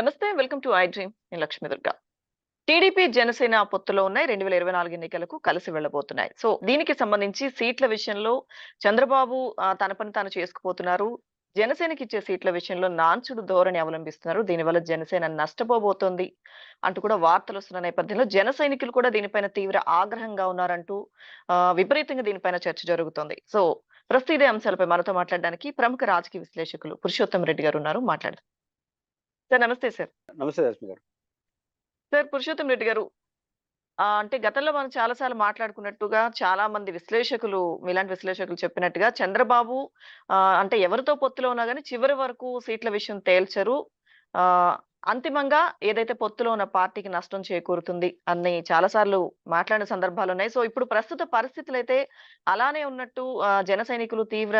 నమస్తే welcome to I dream. నేను Lakshmi Durga. TDP Janasena పొత్తులో ఉన్నాయి. రెండు వేల ఇరవై నాలుగు ఎన్నికలకు కలిసి వెళ్ళబోతున్నాయి. సో దీనికి సంబంధించి సీట్ల విషయంలో చంద్రబాబు తన పని తాను చేసుకుపోతున్నారు. జనసేనకి ఇచ్చే సీట్ల విషయంలో నాన్చుడు ధోరణి అవలంబిస్తున్నారు. దీనివల్ల జనసేన నష్టపోబోతోంది అంటూ కూడా వార్తలు వస్తున్న నేపథ్యంలో జన సైనికులు కూడా దీనిపైన తీవ్ర ఆగ్రహంగా ఉన్నారంటూ విపరీతంగా దీనిపైన చర్చ జరుగుతోంది. సో ప్రస్తుత ఇదే అంశాలపై మనతో మాట్లాడడానికి ప్రముఖ రాజకీయ విశ్లేషకులు పురుషోత్తం రెడ్డి గారు ఉన్నారు. మాట్లాడదాం. సార్ నమస్తే సార్. నమస్తే రశ్మి గారు. సార్ పురుషోత్తం రెడ్డి గారు అంటే గతంలో మనం చాలా సార్లు మాట్లాడుకున్నట్టుగా చాలా మంది విశ్లేషకులు మీలాంటి విశ్లేషకులు చెప్పినట్టుగా చంద్రబాబు అంటే ఎవరితో పొత్తులో ఉన్నా కానీ చివరి వరకు సీట్ల విషయం తేల్చరు. ఆ అంతిమంగా ఏదైతే పొత్తులో ఉన్న పార్టీకి నష్టం చేకూరుతుంది అని చాలా సార్లు మాట్లాడిన సందర్భాలు ఉన్నాయి. సో ఇప్పుడు ప్రస్తుత పరిస్థితులు అయితే అలానే ఉన్నట్టు జన సైనికులు తీవ్ర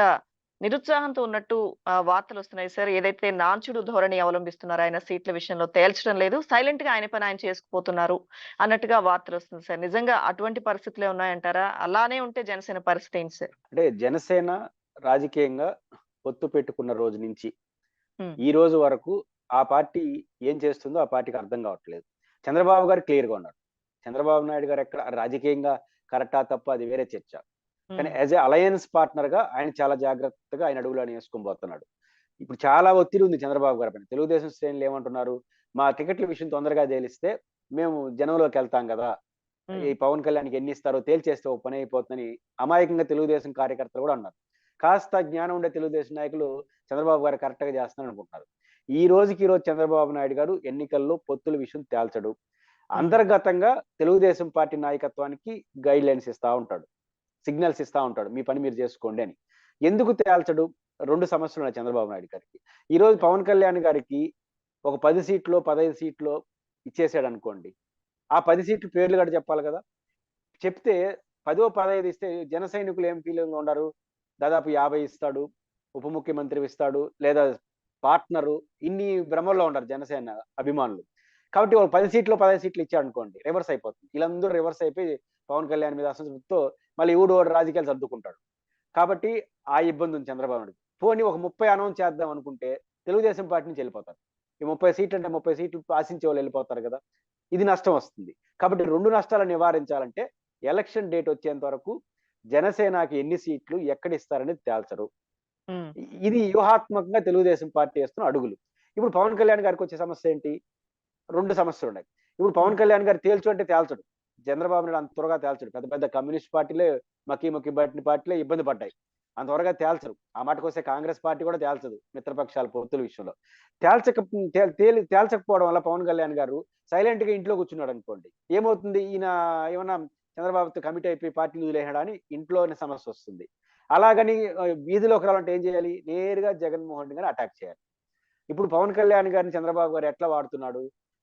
నిరుత్సాహంతో ఉన్నట్టు ఆ, వార్తలు వస్తున్నాయి సార్ ఏదైతే నాంచుడు ధోరణి అవలంబిస్తున్నారు ఆయన సీట్ల విషయంలో తేల్చడం లేదు. సైలెంట్గా ఆయన పని ఆయన చేసుకుపోతున్నారు అన్నట్టుగా వార్తలు వస్తుంది సార్. నిజంగా అటువంటి పరిస్థితులే ఉన్నాయంటారా? అలానే ఉంటే జనసేన పరిస్థితి ఏంటి సార్? అంటే జనసేన రాజకీయంగా పొత్తు పెట్టుకున్న రోజు నుంచి. ఈ రోజు వరకు ఆ పార్టీ ఏం చేస్తుందో ఆ పార్టీకి అర్థం కావట్లేదు. చంద్రబాబు గారు క్లియర్గా ఉన్నారు. చంద్రబాబు నాయుడు గారు ఎక్కడ రాజకీయంగా కరెక్టా తప్ప అది వేరే చర్చ. కానీ యాజ్ ఏ అలయన్స్ పార్ట్నర్గా ఆయన చాలా జాగ్రత్తగా ఆయన అడుగులను వేసుకొని పోతున్నాడు. ఇప్పుడు చాలా ఒత్తిడి ఉంది చంద్రబాబు గారి పైన. తెలుగుదేశం శ్రేణులు ఏమంటున్నారు? మా టికెట్ల విషయం తొందరగా తేలిస్తే మేము జనంలోకి వెళ్తాం కదా. ఈ పవన్ కళ్యాణ్కి ఎన్ని ఇస్తారో తేల్చేస్తే ఒక పని అయిపోతుందని అమాయకంగా తెలుగుదేశం కార్యకర్తలు కూడా అన్నారు. కాస్త జ్ఞానం ఉండే తెలుగుదేశం నాయకులు చంద్రబాబు గారు కరెక్ట్గా చేస్తారని అనుకుంటున్నారు. ఈ రోజుకి ఈ రోజు చంద్రబాబు నాయుడు గారు ఎన్నికల్లో పొత్తుల విషయం తేల్చడు. అంతర్గతంగా తెలుగుదేశం పార్టీ నాయకత్వానికి గైడ్ లైన్స్ ఇస్తా ఉంటాడు. సిగ్నల్స్ ఇస్తా ఉంటాడు మీ పని మీరు చేసుకోండి అని. ఎందుకు తేల్చడు? రెండు సమస్యలు ఉన్నాయి చంద్రబాబు నాయుడు గారికి. ఈ రోజు పవన్ కళ్యాణ్ గారికి ఒక పది సీట్లో పదహైదు సీట్లో ఇచ్చేసాడు అనుకోండి. ఆ పది సీట్లు పేర్లు కూడా చెప్పాలి కదా? చెప్తే పదో పదహైదు ఇస్తే జన సైనికులు ఏం ఫీలింగ్ ఉన్నారు? దాదాపు యాభై ఇస్తాడు ఉప ముఖ్యమంత్రి ఇస్తాడు లేదా పార్ట్నరు ఇన్ని భ్రమల్లో ఉంటారు జనసేన అభిమానులు. కాబట్టి ఒక పది సీట్లు పదహైదు సీట్లు ఇచ్చాడు అనుకోండి రివర్స్ అయిపోతుంది. వీళ్ళందరూ రివర్స్ అయిపోయి పవన్ కళ్యాణ్ మీద అసంతృప్తితో మళ్ళీ ఊడు ఓడి రాజకీయాలు సర్దుకుంటాడు. కాబట్టి ఆ ఇబ్బంది ఉంది చంద్రబాబు నాయుడు పోనీ ఒక ముప్పై అనౌన్స్ చేద్దాం అనుకుంటే తెలుగుదేశం పార్టీ నుంచి వెళ్ళిపోతారు. ఈ ముప్పై సీట్లు అంటే ముప్పై సీట్లు ఆశించే వాళ్ళు వెళ్ళిపోతారు కదా. ఇది నష్టం వస్తుంది. కాబట్టి రెండు నష్టాలను నివారించాలంటే ఎలక్షన్ డేట్ వచ్చేంత వరకు జనసేనకి ఎన్ని సీట్లు ఎక్కడ ఇస్తారనేది తేల్చరు ఇది వ్యూహాత్మకంగా తెలుగుదేశం పార్టీ వేస్తున్న అడుగులు. ఇప్పుడు పవన్ కళ్యాణ్ గారికి వచ్చే సమస్య ఏంటి? రెండు సమస్యలు ఉన్నాయి ఇప్పుడు పవన్ కళ్యాణ్ గారు తేల్చు అంటే తేల్చడు. చంద్రబాబు నాయుడు అంత త్వరగా తేల్చడు. పెద్ద పెద్ద కమ్యూనిస్ట్ పార్టీలే మక్కి మక్కి బట్టిన పార్టీలే ఇబ్బంది పడ్డాయి. అంత త్వరగా తేల్చరు. ఆ మాటకు వస్తే కాంగ్రెస్ పార్టీ కూడా తేల్చదు మిత్రపక్షాల పొత్తుల విషయంలో. తేల్చక తేలి తేల్చకపోవడం వల్ల పవన్ కళ్యాణ్ గారు సైలెంట్గా ఇంట్లో కూర్చున్నాడు అనుకోండి. ఏమవుతుంది? ఈయన ఏమన్నా చంద్రబాబుతో కమిట్ అయిపోయి పార్టీని వదిలేయడా ఇంట్లోనే సమస్య వస్తుంది. అలాగని వీధిలోకి రావాలంటే ఏం చేయాలి? నేరుగా జగన్మోహన్ రెడ్డి గారిని అటాక్ చేయాలి. ఇప్పుడు పవన్ కళ్యాణ్ గారిని చంద్రబాబు గారు ఎట్లా వాడుతున్నాడు?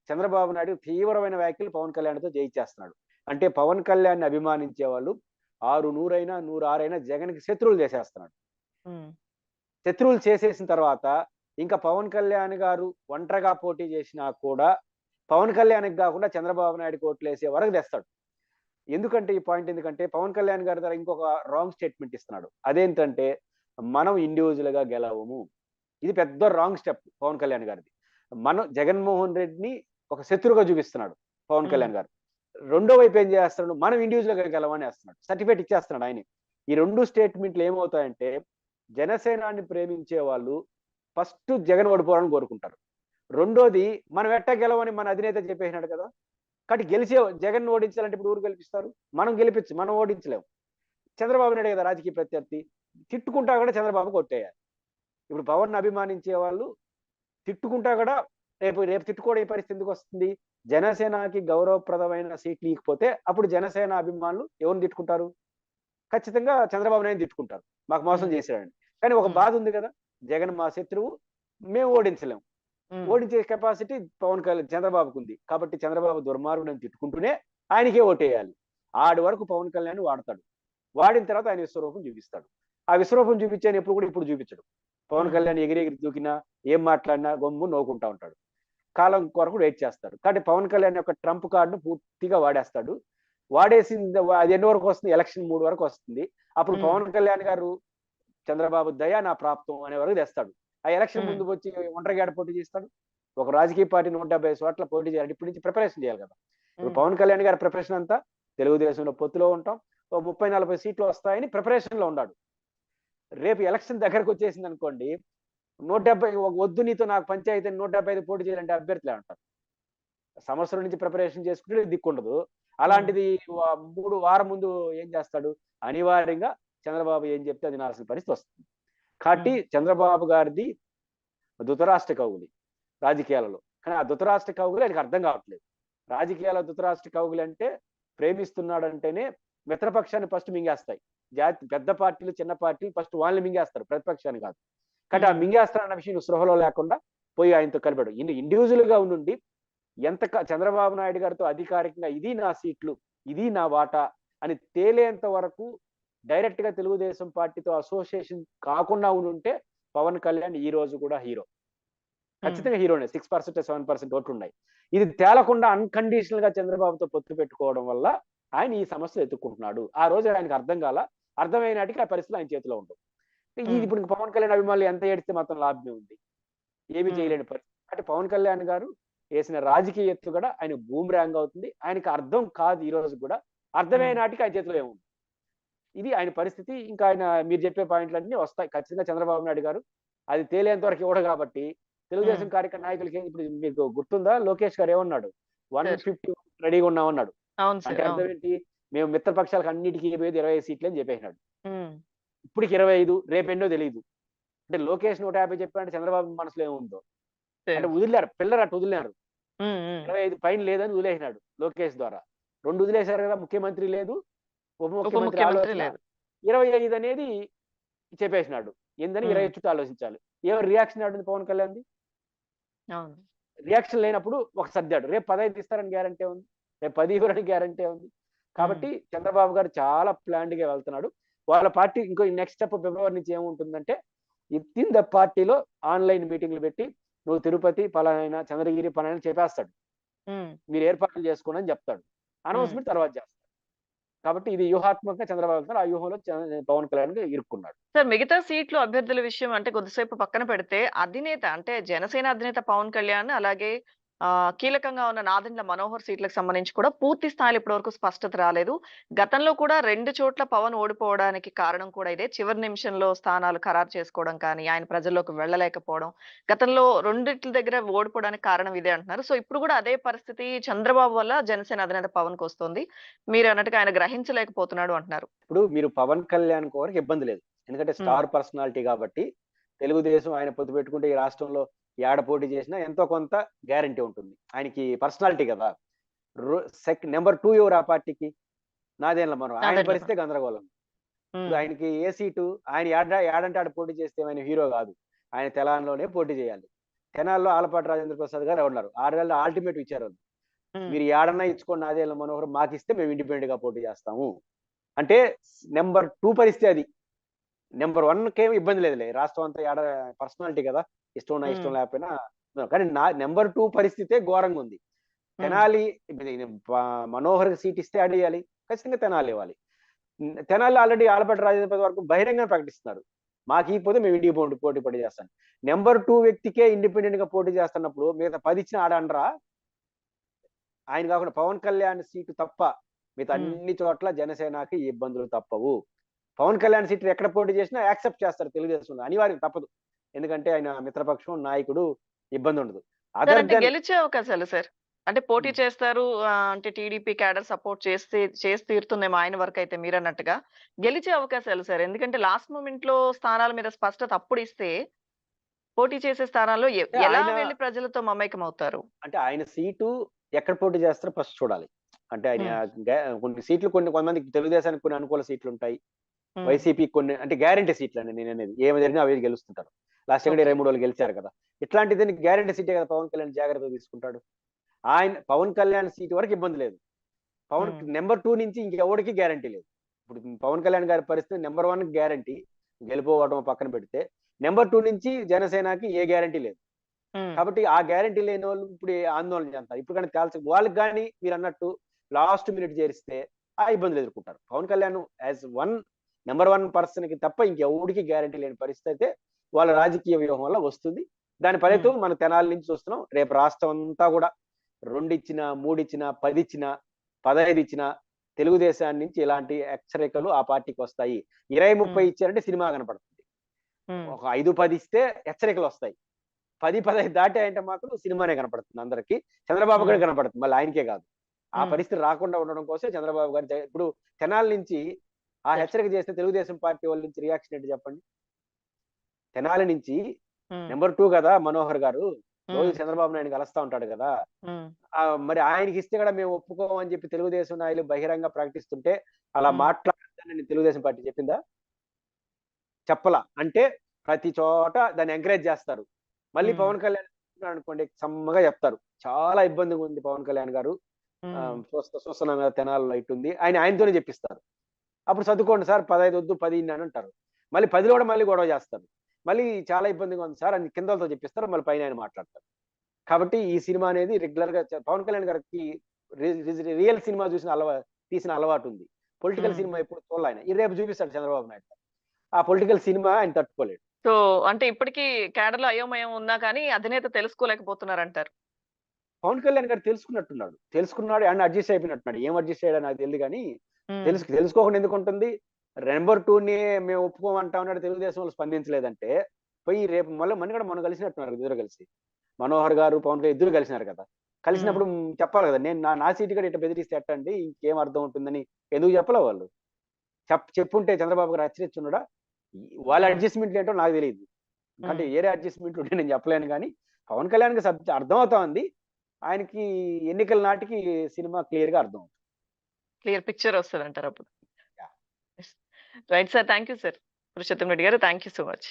చంద్రబాబు నాయుడు తీవ్రమైన వ్యాఖ్యలు పవన్ కళ్యాణ్తో జయించేస్తున్నాడు. అంటే పవన్ కళ్యాణ్ అభిమానించే వాళ్ళు ఆరు నూరైనా నూరు ఆరైనా జగన్కి శత్రువులు చేసేస్తున్నాడు. శత్రువులు చేసేసిన తర్వాత ఇంకా పవన్ కళ్యాణ్ గారు ఒంటరిగా పోటీ చేసినా కూడా పవన్ కళ్యాణ్కి కాకుండా చంద్రబాబు నాయుడు ఓట్లు వేసే వరకు తెస్తాడు. ఎందుకంటే ఈ పాయింట్ ఎందుకంటే పవన్ కళ్యాణ్ గారి ద్వారా ఇంకొక రాంగ్ స్టేట్మెంట్ ఇస్తున్నాడు. అదేంటంటే మనం ఇండివిజువల్గా గెలవము. ఇది పెద్ద రాంగ్ స్టెప్ పవన్ కళ్యాణ్ గారిది. మనం జగన్మోహన్ రెడ్డిని ఒక శత్రువుగా చూపిస్తున్నాడు పవన్. కళ్యాణ్ గారు. రెండో వైపు ఏం చేస్తున్నాడు మనం ఇండివిజువల్గా గెలవని వేస్తున్నాడు. సర్టిఫికేట్ ఇచ్చేస్తున్నాడు ఆయన. ఈ రెండు స్టేట్మెంట్లు ఏమవుతాయంటే జనసేనాన్ని ప్రేమించే వాళ్ళు ఫస్ట్ జగన్ ఓడిపోవాలని కోరుకుంటారు. రెండోది మనం ఎట్ట గెలవని మన అధినేత చెప్పేసినాడు కదా? కాబట్టి గెలిచే జగన్ ఓడించాలంటే ఇప్పుడు ఊరు గెలిపిస్తారు? మనం గెలిపించు మనం ఓడించలేము చంద్రబాబు నాయుడు కదా రాజకీయ ప్రత్యర్థి. తిట్టుకుంటా కూడా చంద్రబాబు కొట్టేయాలి. ఇప్పుడు పవన్ అభిమానించే వాళ్ళు తిట్టుకుంటా కూడా రేపు రేపు తిట్టుకోవడం ఈ పరిస్థితి ఎందుకు వస్తుంది. జనసేనకి గౌరవప్రదమైన సీట్లు ఇకపోతే అప్పుడు జనసేన అభిమానులు ఎవరిని తిట్టుకుంటారు? ఖచ్చితంగా చంద్రబాబు నాయుడు తిట్టుకుంటారు. మాకు మోసం. చేశాడని కానీ ఒక. బాధ ఉంది కదా? జగన్ మా శత్రువు మేము ఓడించలేము ఓడించే కెపాసిటీ పవన్ కళ్యాణ్ చంద్రబాబుకు ఉంది. కాబట్టి చంద్రబాబు దుర్మార్గుడని తిట్టుకుంటూనే ఆయనకే ఓటేయాలి. ఆడి వరకు పవన్ కళ్యాణ్ వాడతాడు. వాడిన తర్వాత ఆయన విశ్వరూపం చూపిస్తాడు. ఆ విశ్వరూపం చూపించాను ఎప్పుడు కూడా ఇప్పుడు చూపించడు. పవన్. కళ్యాణ్ ఎగిరి ఎగిరి దూకినా ఏం మాట్లాడినా గొమ్ము నవ్వుకుంటా ఉంటాడు. కాలం కొరకు వెయిట్ చేస్తాడు. కాబట్టి పవన్ కళ్యాణ్ యొక్క ట్రంప్ కార్డును పూర్తిగా వాడేస్తాడు. వాడేసింది అది ఎన్ని వరకు వస్తుంది? ఎలక్షన్ మూడు వరకు వస్తుంది. అప్పుడు. పవన్ కళ్యాణ్ గారు చంద్రబాబు దయ నా ప్రాప్తం అనే వరకు తెస్తాడు. ఆ ఎలక్షన్. ముందుకు వచ్చి ఒంటరిగా పోటీ చేస్తాడు. ఒక రాజకీయ పార్టీ నూట డెబ్బై చోట్ల పోటీ చేయాలి. ఇప్పటి నుంచి ప్రిపరేషన్ చేయాలి కదా. ఇప్పుడు పవన్ కళ్యాణ్ గారి ప్రిపరేషన్ అంతా తెలుగుదేశంలో పొత్తులో ఉంటాం. ఓ ముప్పై నలభై సీట్లు వస్తాయని ప్రిపరేషన్లో ఉన్నాడు. రేపు ఎలక్షన్ దగ్గరకు వచ్చేసింది అనుకోండి నూట డెబ్బై ఒక వద్దు నీతో నాకు పంచాయతీ నూట డెబ్బై ఐదు పోటీ చేయాలంటే అభ్యర్థులే అంటారు. సంవత్సరం నుంచి ప్రిపరేషన్ చేసుకుంటే దిక్కుండదు. అలాంటిది మూడు వారం ముందు ఏం చేస్తాడు? అనివార్యంగా చంద్రబాబు ఏం చెప్తే అది నాల్సిన పరిస్థితి వస్తుంది. కాబట్టి చంద్రబాబు గారిది ధృతరాష్ట్ర కవులి రాజకీయాలలో. కానీ ఆ ధృతరాష్ట్ర కవులు ఆయనకు అర్థం కావట్లేదు. రాజకీయాల ధృతరాష్ట్ర కవులు అంటే ప్రేమిస్తున్నాడంటేనే మిత్రపక్షాన్ని ఫస్ట్ మింగేస్తాయి. జాతి పెద్ద పార్టీలు చిన్న పార్టీలు ఫస్ట్ వాళ్ళని మింగేస్తారు. ప్రతిపక్షాన్ని కాదు. కాబట్టి ఆ Hmm. మింగేస్తారన్న విషయం స్పృహలో లేకుండా పోయి ఆయనతో కలిపాడు ఇన్ని ఇండివిజువల్గా ఉండి ఎంత చంద్రబాబు నాయుడు గారితో అధికారికంగా ఇది నా సీట్లు ఇది నా వాటా అని తేలేంత వరకు డైరెక్ట్గా తెలుగుదేశం పార్టీతో అసోసియేషన్ కాకుండా ఉంటే పవన్ కళ్యాణ్ ఈ రోజు కూడా హీరో ఖచ్చితంగా హీరోనే సిక్స్ పర్సెంట్ సెవెన్ పర్సెంట్ ఓట్లు ఉన్నాయి. ఇది తేలకుండా అన్కండిషనల్గా చంద్రబాబుతో పొత్తు పెట్టుకోవడం వల్ల ఆయన ఈ సమస్యలు ఎత్తుక్కుంటున్నాడు ఆ రోజు ఆయనకు అర్థం కాల అర్థమైనాటికి ఆ పరిస్థితులు ఆయన చేతిలో ఉండవు. ఇది. ఇప్పుడు పవన్ కళ్యాణ్ అభిమానులు ఎంత ఏడిస్తే మాత్రం లాభమే ఉంది. ఏమీ. చేయలేని పరిస్థితి. అంటే పవన్ కళ్యాణ్ గారు వేసిన రాజకీయ ఎత్తు కూడా ఆయన బూమ్రాంగ్ అవుతుంది. ఆయనకి అర్థం కాదు ఈ రోజు కూడా. అర్థమైన నాటికి ఆయన చేతిలో ఏముంది? ఇది ఆయన పరిస్థితి. ఇంకా ఆయన మీరు చెప్పే పాయింట్లన్నీ వస్తాయి. ఖచ్చితంగా చంద్రబాబు నాయుడు గారు అది తేలేంత వరకు ఇవ్వడు కాబట్టి తెలుగుదేశం కార్యక్రమ నాయకులకి ఇప్పుడు మీకు గుర్తుందా? లోకేష్ గారు ఏమన్నాడు? వన్. ఫిఫ్టీ రెడీగా ఉన్నామన్నాడు. అంటే అర్థం ఏంటి? మేము మిత్రపక్షాలకు అన్నిటికీ ఇరవై ఐదు సీట్లు అని చెప్పేసినాడు. ఇప్పటికి ఇరవై ఐదు రేపు ఎన్నో తెలియదు అంటే లోకేష్ నూట యాభై చెప్పాడంటే చంద్రబాబు మనసులో ఏముందో. అంటే వదిలేరు పిల్లలు అటు వదిలేరు ఇరవై ఐదు పైన లేదని వదిలేసినాడు లోకేష్ ద్వారా. రెండు వదిలేశారు కదా ముఖ్యమంత్రి లేదు ఉప ముఖ్యమంత్రి ఇరవై ఐదు అనేది చెప్పేసినాడు. ఏందని. ఇరవై చుట్టూ ఆలోచించాలి? ఏమో రియాక్షన్ ఆడింది పవన్ కళ్యాణ్ అవును. రియాక్షన్ లేనప్పుడు ఒక సర్దాడు రేపు పదహైదు ఇస్తారని గ్యారంటీ ఉంది రేపు పది ఇవ్వరని గ్యారంటీ ఉంది. కాబట్టి చంద్రబాబు గారు చాలా ప్లాన్డ్గా వెళ్తున్నాడు. వాళ్ళ పార్టీ ఇంకో నెక్స్ట్ స్టెప్ ఫిబ్రవరి నుంచి ఏముంటుందంటే ఇన్ ద పార్టీలో ఆన్లైన్ మీటింగ్లు పెట్టి నువ్వు తిరుపతి పలానా చంద్రగిరి పలానా చెప్పేస్తాడు. మీరు ఏర్పాట్లు చేసుకోండి అని చెప్తాడు. అనౌన్స్మెంట్ తర్వాత చేస్తాడు. కాబట్టి ఇది వ్యూహాత్మకంగా చంద్రబాబు ఆ వ్యూహంలో పవన్ కళ్యాణ్గా ఇరుక్కున్నాడు. సార్ మిగతా సీట్లు అభ్యర్థుల విషయం అంటే కొద్దిసేపు పక్కన పెడితే అధినేత అంటే జనసేన అధినేత పవన్ కళ్యాణ్ అలాగే కీలకంగా ఉన్న నాదెండ్ల మనోహర్ సీట్లకు సంబంధించి కూడా పూర్తి స్థాయిలో ఇప్పటివరకు స్పష్టత రాలేదు. గతంలో కూడా రెండు చోట్ల పవన్ ఓడిపోవడానికి కారణం కూడా ఇదే. చివరి నిమిషంలో స్థానాలు ఖరారు చేసుకోవడం కానీ ఆయన ప్రజల్లోకి వెళ్ళలేకపోవడం గతంలో రెండిట్ల దగ్గర ఓడిపోవడానికి కారణం ఇదే అంటున్నారు. సో ఇప్పుడు కూడా అదే పరిస్థితి చంద్రబాబు వల్ల జనసేన అధినేత పవన్కు వస్తుంది. మీరు అన్నట్టుగా ఆయన గ్రహించలేకపోతున్నాడు అంటున్నారు. ఇప్పుడు మీరు పవన్ కళ్యాణ్ కోరికి ఇబ్బంది లేదు. ఎందుకంటే స్టార్ పర్సనాలిటీ కాబట్టి తెలుగుదేశం ఆయన పొత్తు పెట్టుకుంటే ఈ రాష్ట్రంలో ఏడ పోటీ చేసినా ఎంతో కొంత గ్యారంటీ ఉంటుంది. ఆయనకి పర్సనాలిటీ కదా. సెకండ్ నెంబర్ టూ ఎవరు ఆ పార్టీకి? నాదేళ్ళ మనం. ఆయన పరిస్థితే గందరగోళం. ఆయనకి ఏ సీటు? ఆయన ఏడ ఏడంటే ఆడ పోటీ చేస్తే ఆయన హీరో కాదు. ఆయన తెలంగాణలోనే పోటీ చేయాలి. తెనాల్లో ఆలపాటి రాజేంద్ర ప్రసాద్ గారు ఉన్నారు? ఆరేళ్ళ ఆల్టిమేట్ ఇచ్చారు మీరు ఏడన్నా ఇచ్చుకోండి నాదేళ్ళ మనోహర్ మాకు ఇస్తే మేము ఇండిపెండెంట్గా పోటీ చేస్తాము. అంటే నెంబర్ టూ పరిస్థితి అది. నెంబర్ వన్ కేం ఇబ్బంది లేదులే. రాష్ట్రం అంతా ఏడ పర్సనాలిటీ కదా. ఇష్టం ఇష్టం. లేకపోయినా కానీ నా నెంబర్ టూ పరిస్థితే ఘోరంగా ఉంది. తెనాలి మనోహర్ సీట్ ఇస్తే అడియాలి ఖచ్చితంగా తెనాలి ఇవ్వాలి. తెనాలి ఆల్రెడీ ఆలపాటి రాజేంద్ర వరకు బహిరంగంగా ప్రకటిస్తున్నారు. మాకు ఇకపోతే మేము ఇండికి పోటీ పోటీ పడి చేస్తాను నెంబర్ టూ వ్యక్తికే ఇండిపెండెంట్గా పోటీ చేస్తున్నప్పుడు మిగతా పది ఇచ్చిన ఆడండ్రా ఆయన కాకుండా పవన్ కళ్యాణ్ సీటు తప్ప మిగతా. అన్ని చోట్ల జనసేనకి ఇబ్బందులు తప్పవు. పవన్ కళ్యాణ్ సీటు ఎక్కడ పోటీ చేసినా యాక్సెప్ట్ చేస్తారు తెలుగుదేశంలో. అనివార్యం తప్పదు. ఎందుకంటే ఆయన మిత్రపక్షం నాయకుడు ఇబ్బంది ఉండదు. గెలిచే అవకాశాలు సార్. అంటే పోటీ ఉమ్. చేస్తారు అంటే టీడీపీ క్యాడర్ సపోర్ట్ చేస్తే చేసి తీరుతుందేమో ఆయన వరకు అయితే మీరు అన్నట్టుగా గెలిచే అవకాశాలు సార్. ఎందుకంటే లాస్ట్ మూమెంట్లో స్థానాల మీద స్పష్టత అప్పుడు ఇస్తే పోటీ చేసే స్థానాల్లో ఎలా వెళ్ళి ప్రజలతో మమేకం అవుతారు? అంటే ఆయన సీటు ఎక్కడ పోటీ చేస్తారో ఫస్ట్ చూడాలి. అంటే ఆయన Hmm. కొన్ని సీట్లు కొన్ని కొంతమందికి తెలుగుదేశానికి కొన్ని అనుకూల సీట్లు ఉంటాయి. వైసీపీ కొన్ని అంటే గ్యారంటీ సీట్లు అండి నేను అనేది ఏమి జరిగినా అవి గెలుస్తుంటారు. Last Okay. ఇరవై మూడు వాళ్ళు గెలిచారు కదా. ఇట్లాంటిది గ్యారంటీ సీటే కదా పవన్ కళ్యాణ్ జాగ్రత్త తీసుకుంటాడు. ఆయన పవన్ కళ్యాణ్ సీట్ వరకు ఇబ్బంది లేదు. పవన్. నెంబర్ టూ నుంచి ఇంకెవరికి గ్యారంటీ లేదు. ఇప్పుడు పవన్ కళ్యాణ్ గారి పరిస్థితి నెంబర్ వన్ గ్యారంటీ గెలిపోవడం పక్కన పెడితే నెంబర్ టూ నుంచి జనసేనకి ఏ గ్యారంటీ లేదు. కాబట్టి ఆ గ్యారంటీ లేని వాళ్ళు ఇప్పుడు ఆందోళన చేస్తారు ఇప్పుడు కానీ తేల్చ వాళ్ళకి కానీ మీరు అన్నట్టు లాస్ట్ మినిట్ చేరిస్తే ఆ ఇబ్బందులు ఎదుర్కొంటారు. Pawan Kalyan as one number one పర్సన్కి తప్ప ఇంకెవడికి గ్యారంటీ లేని పరిస్థితి అయితే వాళ్ళ రాజకీయ వ్యూహం వల్ల వస్తుంది. దాని ఫలితం మన తెనాలి నుంచి చూస్తున్నాం. రేపు రాష్ట్రం అంతా కూడా రెండు ఇచ్చిన మూడు ఇచ్చిన పది ఇచ్చిన పదహైదు ఇచ్చిన తెలుగుదేశాన్ని నుంచి ఇలాంటి హెచ్చరికలు ఆ పార్టీకి వస్తాయి. ఇరవై ముప్పై. ఇచ్చారంటే సినిమా కనపడుతుంది. ఒక ఐదు పది ఇస్తే హెచ్చరికలు వస్తాయి. పది పదహైదు దాటి అంటే మాత్రం సినిమానే కనపడుతుంది అందరికి. చంద్రబాబు గారు. కనపడుతుంది. మళ్ళీ ఆయనకే కాదు. ఆ. పరిస్థితి రాకుండా ఉండడం కోసం చంద్రబాబు గారు ఇప్పుడు తెనాలి నుంచి ఆ. హెచ్చరిక చేస్తే తెలుగుదేశం పార్టీ వాళ్ళ నుంచి రియాక్షన్ ఏంటి చెప్పండి? తెనాలి నుంచి నెంబర్ టూ కదా మనోహర్ గారు. రోజు ఉమ్, చంద్రబాబు నాయుడు కలుస్తా ఉంటాడు కదా. ఆ మరి ఆయనకి ఇస్తే కూడా మేము ఒప్పుకోమని చెప్పి తెలుగుదేశం నాయకులు బహిరంగ ప్రకటిస్తుంటే అలా. మాట్లాడదని తెలుగుదేశం పార్టీ చెప్పిందా? చెప్పలా. అంటే ప్రతి చోట దాన్ని ఎంకరేజ్ చేస్తారు. మళ్ళీ. పవన్ కళ్యాణ్ అనుకోండి సమ్మగా చెప్తారు. చాలా ఇబ్బందిగా ఉంది పవన్ కళ్యాణ్ గారు. చూస్తున్నాం కదా తెనాలలో ఇటు ఉంది ఆయన ఆయనతోనే చెప్పిస్తారు. అప్పుడు చదువుకోండి సార్ పదహైదు వద్దు పది అని అంటారు. మళ్ళీ పదిలో కూడా మళ్ళీ గొడవ చేస్తారు. మళ్ళీ చాలా ఇబ్బందిగా ఉంది సార్ అని కింద వాళ్ళతో చెప్పిస్తారు మళ్ళీ పైన ఆయన మాట్లాడతారు. కాబట్టి ఈ సినిమా అనేది రెగ్యులర్గా చ- పవన్ కళ్యాణ్ గారికి రియల్ సినిమా చూసిన అలవా తీసిన అలవాటు ఉంది. పొలిటికల్. సినిమా ఎప్పుడు చూడాలి ఆయన. రేపు చూపిస్తాడు చంద్రబాబు నాయుడు. ఆ పొలిటికల్ సినిమా ఆయన తట్టుకోలేడు. సో అంటే ఇప్పటికీ క్యాడర్లో అయోమయం ఉన్నా కానీ అధినేత తెలుసుకోలేకపోతున్నారు అంటారు పవన్ కళ్యాణ్ గారు తెలుసుకున్నట్టున్నాడు. తెలుసుకున్నాడు అండ్ అడ్జస్ట్ అయిపోయినట్టున్నాడు. ఏం అడ్జస్ట్ అయ్యాడో నాకు తెలియదు కానీ తెలుసు తెలుసుకోకుండా ఎందుకు ఉంటుంది? నెంబర్ని మేము ఒప్పుకోమంటా ఉన్నాడు తెలుగుదేశం వాళ్ళు స్పందించలేదంటే పోయి రేపు మళ్ళీ మన కూడా మనం కలిసినట్టున్నారు ఇద్దరు కలిసి. మనోహర్ గారు పవన్ కళ్యాణ్ ఇద్దరు కలిసినారు కదా. కలిసినప్పుడు చెప్పాలి కదా నేను నా సీటు కూడా ఇట్లా బెదిరిస్తే ఎట్టండి? ఇంకేం అర్థం ఉంటుందని ఎందుకు చెప్పలే వాళ్ళు? చెప్ చెప్పుంటే చంద్రబాబు గారు హెచ్చరించున్నాడా వాళ్ళ అడ్జస్ట్మెంట్ ఏంటో నాకు తెలియదు అంటే. ఏరే అడ్జస్ట్మెంట్ ఉంటే నేను చెప్పలేను కానీ పవన్ కళ్యాణ్కి సబ్ అర్థం అవుతా ఉంది. ఆయనకి ఎన్నికల నాటికి సినిమా క్లియర్గా అర్థం అవుతుంది క్లియర్ పిక్చర్ వస్తుంది అంటారు అప్పుడు. Right sir thank you sir Purushottam Reddy గారు థ్యాంక్ యూ సో మచ్